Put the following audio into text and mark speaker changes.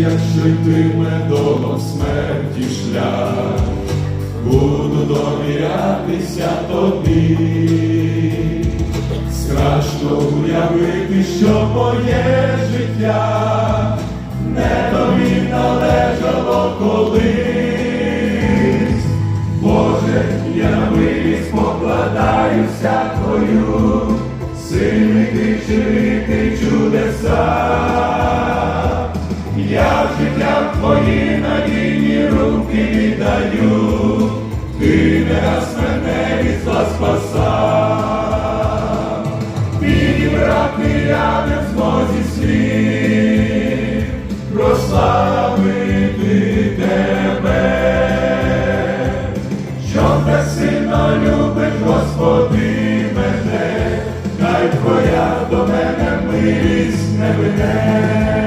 Speaker 1: якщо йтиме до смерті шлях, буду довірятися тобі. Страшно уявити, що моє життя не тобі належало колись. Боже, я милість покладаюся твою, сильний ти чинити чудеса. Твої надійні руки віддаю, ти не раз мене від зла спасав. Підібрати я в змозі слів, прославити тебе, що так сильно любиш, Господи, мене, хай твоя до мене милість не веде.